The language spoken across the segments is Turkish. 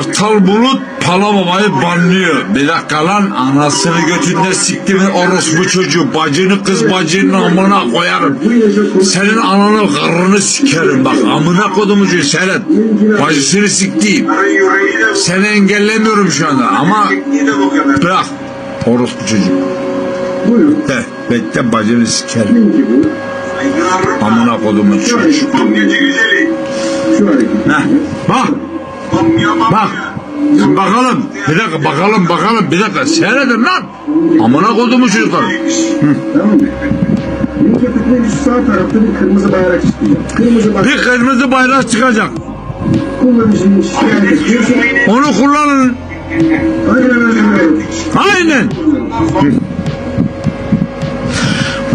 Kartal Bulut Palababa'yı banlıyor. Bir dakika lan anasını götünde siktimin orospu çocuğu. Bacını kız bacının amına koyarım. Senin ananı karnını sikerim bak amına kodumucu seyret. Bacısını siktiğim. Seni engellemiyorum şu anda ama bırak orospu çocuğu. De, bekle bacını sikerim. Amına kodumun çocuğu. Heh, bak. Bak. Bakalım. Bir dakika bakalım bakalım. Bir dakika. Seyredin lan. Amına kodumu çocuklar. Tamam mı? Bir kırmızı bayrak bayrak Bir kırmızı bayrak çıkacak. Onu kullanın. aynen. Aynen.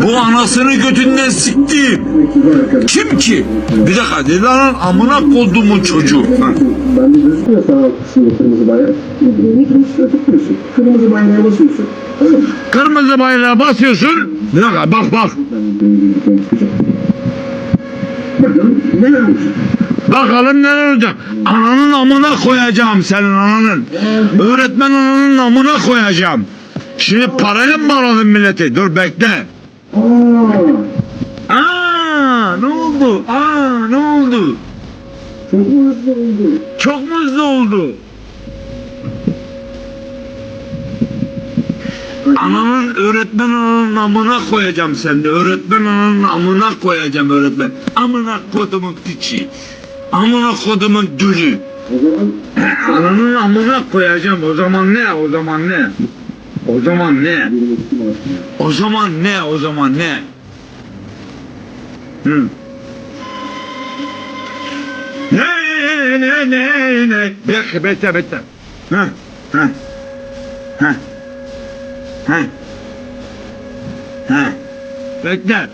Bu anasını götünden sikti. Kim ki? Bir dakika dedi lan amına kodumun çocuğu. Ha. Ben de gözüküyor sağ alt kısmında kırmızı bayrak. Tıklıyorsun. Kırmızı bayrağa basıyorsun. Tamam mı? Kırmızı bayrağa basıyorsun. Bir dakika bak bak. Neler olacak. Bakalım neler olacak. Ananın amına koyacağım senin ananın. Öğretmen ananın amına koyacağım. Şimdi parayla mı bağladın milleti? Dur bekle. Aa ne oldu? Aa ne oldu? çok hızlı oldu. Çok mu hızlı oldu? Ananın öğretmen ananın amına koyacağım seni. Öğretmen ananın amına koyacağım öğretmen. Amına kodumun piçi. Amına kodumun dülü. O zaman Ananın amına koyacağım. O zaman ne? O zaman ne? O zaman ne? O zaman ne? O zaman ne? Hı. Ne ne ne ne ne? Bekle bekle bekle. Ha ha ha ha ha. Bekle.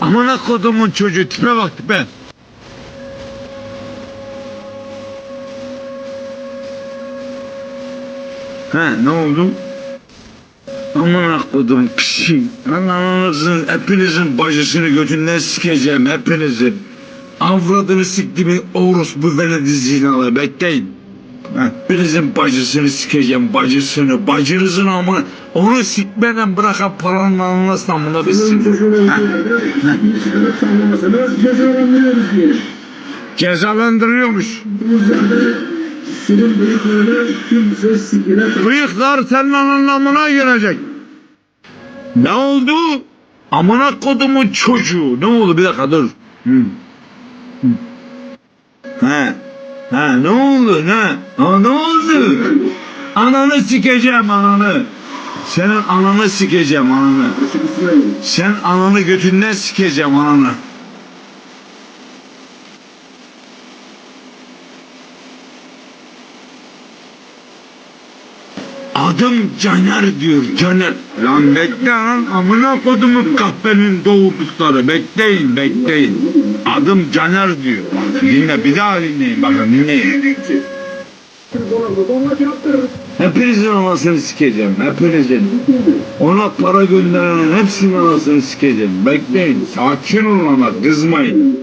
Amına kodumun çocuğu tipe bak tipe. Ha ne oldu? Aman akladım pişi. Ananızın hepinizin bacısını götünden sikeceğim hepinizin. Avradını siktimin orospu veledi zinalı bekleyin. Ha, Hepinizin bacısını sikeceğim bacısını. Bacınızın ama onu sikmeden bırakan paranın anlasın amına cezalandırıyoruz diyelim. Cezalandırıyormuş. Senin bıyıklarına kimse sigara Bıyıklar senin ananın amına girecek. Ne oldu? Amına kodumun çocuğu. Ne oldu? Bir dakika dur. Hı. Hı. He. He ne oldu ne? Ha, ne oldu? Ananı sikeceğim ananı. Senin ananı sikeceğim ananı. Sen ananı götünden sikeceğim ananı. Adım Caner diyor Caner. Lan bekle lan amına kodumun kahvenin doğurdukları bekleyin bekleyin. Adım Caner diyor. Dinle bir daha dinleyin bakın dinleyin. Hepinizin anasını sikeceğim hepinizin. Ona para gönderenin hepsinin anasını sikeceğim. Bekleyin sakin olun ama kızmayın.